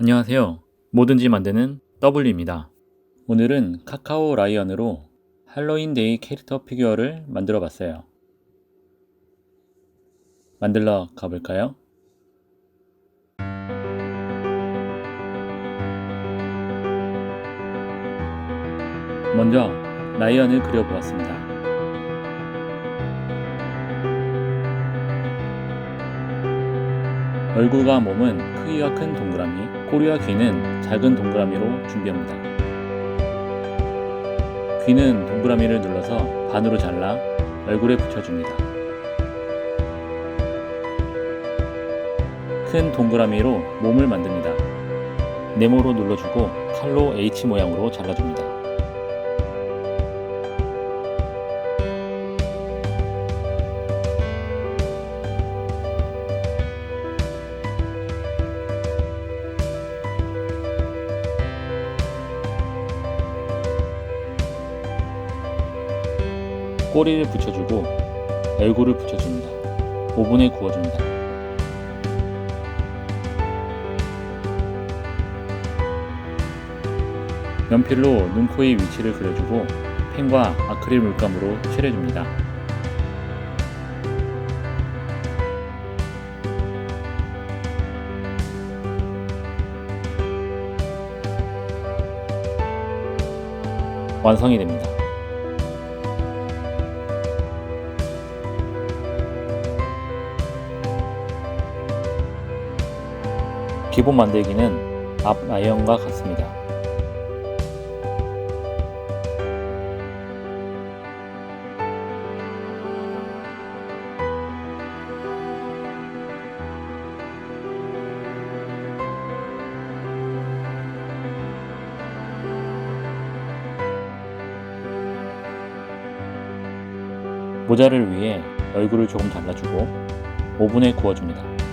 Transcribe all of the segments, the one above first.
안녕하세요. 뭐든지 만드는 W입니다. 오늘은 카카오 라이언으로 할로윈 데이 캐릭터 피규어를 만들어 봤어요. 만들러 가볼까요? 먼저 라이언을 그려보았습니다. 얼굴과 몸은 크기가 큰 동그라미, 꼬리와 귀는 작은 동그라미로 준비합니다. 귀는 동그라미를 눌러서 반으로 잘라 얼굴에 붙여줍니다. 큰 동그라미로 몸을 만듭니다. 네모로 눌러주고 칼로 H 모양으로 잘라줍니다. 꼬리를 붙여주고 얼굴을 붙여줍니다. 오븐에 구워줍니다. 연필로 눈, 코, 의 위치를 그려주고 펜과 아크릴 물감으로 칠해줍니다. 완성이 됩니다. 기본 만들기는 앞 라이언과 같습니다. 모자를 위해 얼굴을 조금 잘라주고 오븐에 구워줍니다.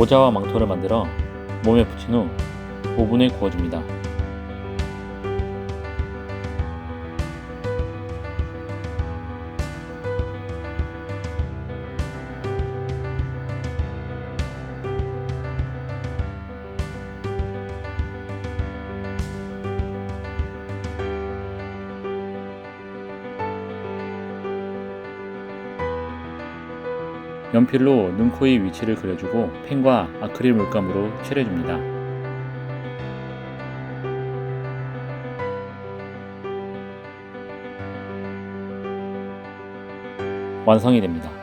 모자와 망토를 만들어 몸에 붙인 후 오븐에 구워줍니다. 연필로 눈, 코, 의 위치를 그려주고 펜과 아크릴 물감으로 칠해줍니다. 완성이 됩니다.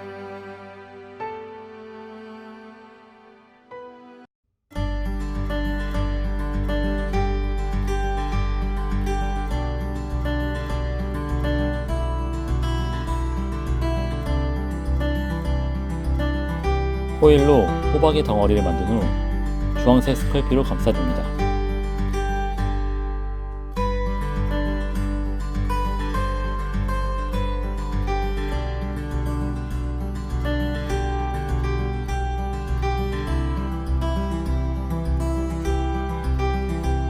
호일로 호박의 덩어리를 만든 후 주황색 스컬피로 감싸줍니다.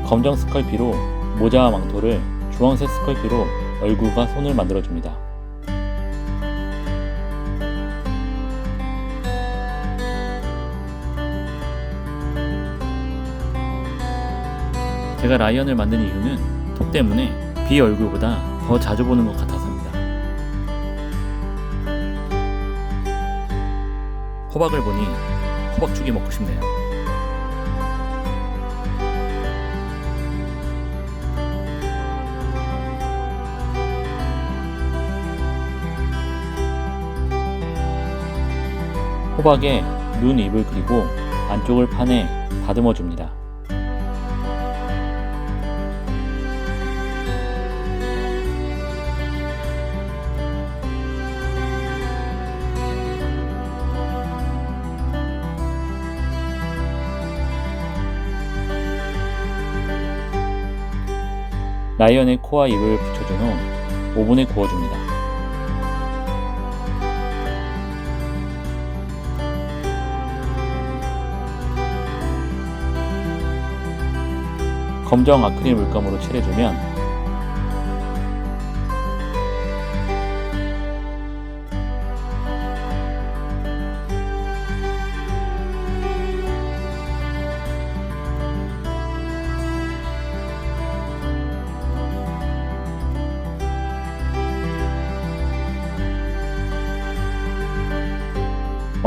검정 스컬피로 모자와 망토를 주황색 스컬피로 얼굴과 손을 만들어줍니다. 제가 라이언을 만든 이유는 턱 때문에 비 얼굴보다 더 자주 보는 것 같아서입니다. 호박을 보니 호박죽이 먹고 싶네요. 호박에 눈, 입을 그리고 안쪽을 판에 다듬어 줍니다. 라이언의 코와 입을 붙여준 후 오븐에 구워줍니다. 검정 아크릴 물감으로 칠해주면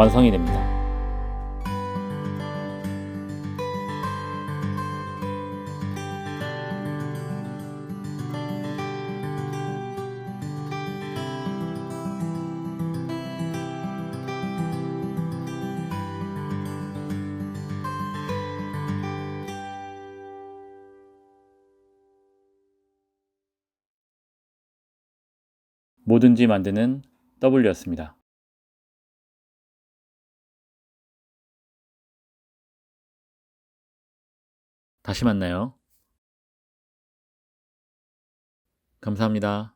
완성이 됩니다. 뭐든지 만드는 W였습니다. 다시 만나요. 감사합니다.